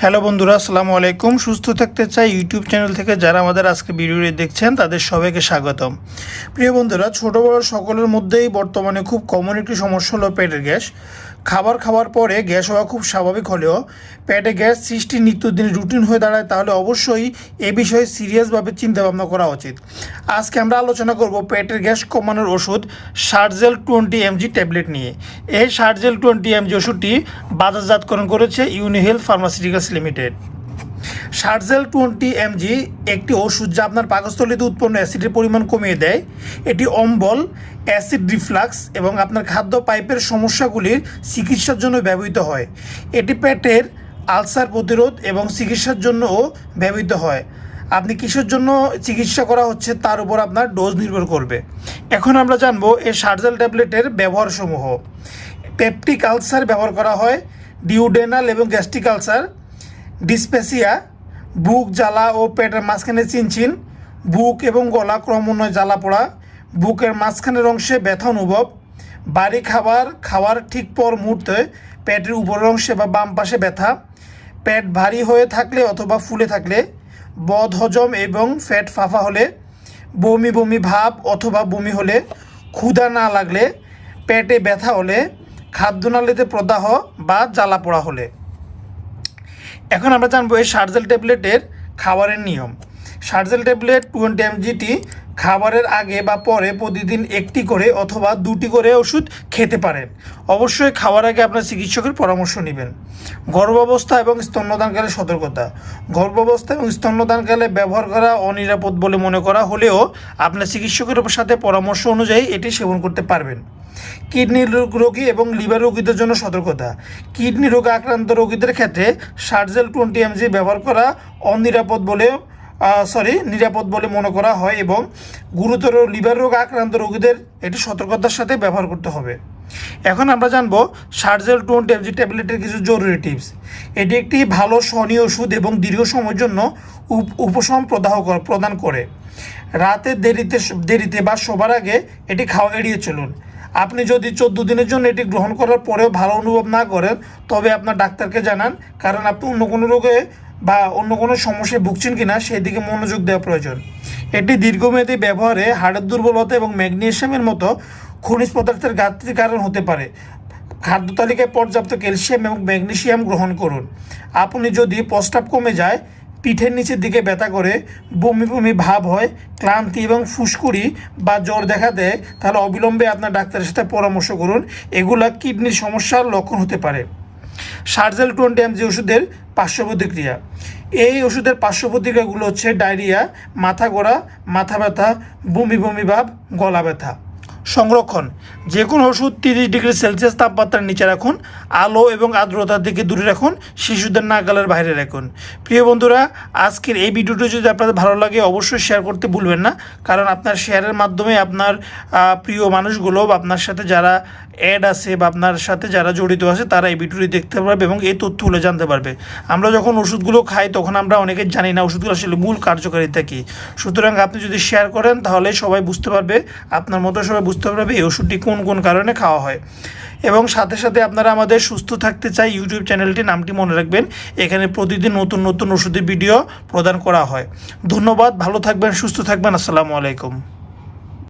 Hello বন্ধুরা, আসসালামু আলাইকুম। সুস্থ থাকতে চাই ইউটিউব চ্যানেল থেকে যারা আমাদের আজকে ভিডিওটি দেখছেন, তাদের সবাইকে স্বাগতম। প্রিয় বন্ধুরা, ছোটো বড়ো সকলের মধ্যেই বর্তমানে খুব কমন একটি সমস্যা হলো পেটের গ্যাস। খাবার খাওয়ার পরে গ্যাস হওয়া খুব স্বাভাবিক হলেও পেটে গ্যাস সৃষ্টি নিত্যদিন রুটিন হয়ে দাঁড়ায়, তাহলে অবশ্যই এ বিষয়ে সিরিয়াসভাবে চিন্তাভাবনা করা উচিত। আজকে আমরা আলোচনা করব পেটের গ্যাস কমানোর ওষুধ সার্জেল টোয়েন্টি এমজি ট্যাবলেট নিয়ে। এই সার্জেল টোয়েন্টি এমজি ওষুধটি বাজারজাতকরণ করেছে Unihealth pharmaceuticals limited. Sergel twenty MG একটি ওষুধ যা আপনার পাকস্থলিতে উৎপন্ন অ্যাসিডের পরিমাণ কমিয়ে দেয়। এটি অম্বল, অ্যাসিড রিফ্লাক্স এবং আপনার খাদ্য পাইপের সমস্যাগুলির চিকিৎসার জন্য ব্যবহৃত হয়। এটি পেটের আলসার প্রতিরোধ এবং চিকিৎসার জন্যও ব্যবহৃত হয়। আপনি কিসের জন্য চিকিৎসা করা হচ্ছে তার উপর আপনার ডোজ নির্ভর করবে। এখন আমরা জানব এই শার্জেল ট্যাবলেটের ব্যবহারসমূহ। পেপটিক আলসার ব্যবহার করা হয়, ডিউডেনাল এবং গ্যাস্ট্রিক আলসার, ডিসপেসিয়া বুক, জ্বালা ও পেটের মাঝখানে চিনচিন। বুক এবং গলা ক্রমান্বয়ে জ্বালা পড়া। বুকের মাঝখানের অংশে ব্যথা অনুভব। বাড়ি খাবার, খাওয়ার ঠিক পর মুহূর্তে পেটের উপরের অংশে বা বাম পাশে ব্যথা। পেট ভারী হয়ে থাকলে অথবা ফুলে থাকলে বদ হজম এবং ফ্যাট ফাফা হলে, বমি বমি ভাব অথবা বমি হলে, ক্ষুধা না লাগলে, পেটে ব্যথা হলে, খাদ্যনালীতে প্রদাহ বা জ্বালা পোড়া হলে। এখন আমরা জানব এই সার্জেল ট্যাবলেটের খাবারের নিয়ম। সার্জেল ট্যাবলেট টোয়েন্টি এমজিটি খাবারের আগে বা পরে প্রতিদিন একটি করে অথবা দুটি করে ওষুধ খেতে পারেন। অবশ্যই খাওয়ার আগে আপনার চিকিৎসকের পরামর্শ নেবেন। গর্ভাবস্থা এবং স্তন্যদানকালে সতর্কতা। গর্ভাবস্থা এবং স্তন্যদানকালে ব্যবহার করা অনিরাপদ বলে মনে করা হলেও আপনার চিকিৎসকের সাথে পরামর্শ অনুযায়ী এটি সেবন করতে পারবেন। কিডনি রোগ- এবং লিভার রোগীদের জন্য সতর্কতা। কিডনি রোগে আক্রান্ত রোগীদের ক্ষেত্রে সার্জেল টোয়েন্টি এমজি ব্যবহার করা অনিরাপদ বলে সরি, নিরাপদ বলে মনে করা হয় এবং গুরুতর লিভার রোগ আক্রান্ত রোগীদের এটি সতর্কতার সাথে ব্যবহার করতে হবে। এখন আমরা জানব সার্জেল টোয়েন্টি এমজি ট্যাবলেটের কিছু জরুরি টিপস। এটি একটি ভালো সহনীয় ওষুধ এবং দীর্ঘ সময়ের জন্য উপ- উপশম প্রদাহ প্রদান করে। রাতে দেরিতে দেরিতে বা সবার আগে এটি খাওয়া এড়িয়ে চলুন। আপনি যদি চোদ্দ দিনের জন্য এটি গ্রহণ করার পরেও ভালো অনুভব না করেন, তবে আপনার ডাক্তারকে জানান, কারণ আপনি অন্য কোনো রোগে বা অন্য কোনো সমস্যায় ভুগছেন কিনা, সেদিকে মনোযোগ দেওয়া প্রয়োজন। এটি দীর্ঘমেয়াদী ব্যবহারে হাড়ের দুর্বলতা এবং ম্যাগনেশিয়ামের মতো খনিজ পদার্থের ঘাটতির কারণ হতে পারে। খাদ্য তালিকায় পর্যাপ্ত ক্যালসিয়াম এবং ম্যাগনেশিয়াম গ্রহণ করুন। আপনি যদি প্রস্তাব কমে যায় পিঠের নিচের দিকে ব্যথা করে, বমি বমি ভাব হয়, ক্লান্তি এবং ফুসকুড়ি বা জ্বর দেখা দেয়, তাহলে অবিলম্বে আপনার ডাক্তারের সাথে পরামর্শ করুন। এগুলা কিডনির সমস্যার লক্ষণ হতে পারে। সার্জেল টোয়েন্টি এমজি ওষুধের পার্শ্ব প্রতিক্রিয়া এই ওষুধের পার্শ্ব প্রতিক্রিয়াগুলো হচ্ছে ডায়রিয়া, মাথা গোড়া, মাথা ব্যথা, বমি বমি ভাব, গলা ব্যথা। সংরক্ষণ। যে কোনো ওষুধ তিরিশ ডিগ্রি সেলসিয়াস তাপমাত্রার নিচে রাখুন, আলো এবং আর্দ্রতার দিকে দূরে রাখুন, শিশুদের নাগালের বাইরে রাখুন। প্রিয় বন্ধুরা, আজকের এই ভিডিওটি যদি আপনাদের ভালো লাগে, অবশ্যই শেয়ার করতে ভুলবেন না, কারণ আপনার শেয়ারের মাধ্যমে আপনার প্রিয় মানুষগুলো বা আপনার সাথে যারা অ্যাড আছে বা আপনার সাথে যারা জড়িত আছে, তারা এই ভিডিওটি দেখতে পারবে এবং এই তথ্যগুলো জানতে পারবে। আমরা যখন ওষুধগুলো খাই, তখন আমরা অনেকে জানি না ওষুধগুলো আসলে মূল কার্যকারিতা কী। সুতরাং আপনি যদি শেয়ার করেন, তাহলে সবাই বুঝতে পারবে, আপনার মতো সবাই বুঝতে পারবে এই ওষুধটি কোন কোন কারণে খাওয়া হয়? এবং সাথে সাথে আপনারা আমাদের সুস্থ থাকতে চাই ইউটিউব চ্যানেলটি, নামটি মনে রাখবেন। এখানে প্রতিদিন নতুন নতুন ওষুধের ভিডিও প্রদান করা হয়। ধন্যবাদ, ভালো থাকবেন, সুস্থ থাকবেন, আসসালামু আলাইকুম।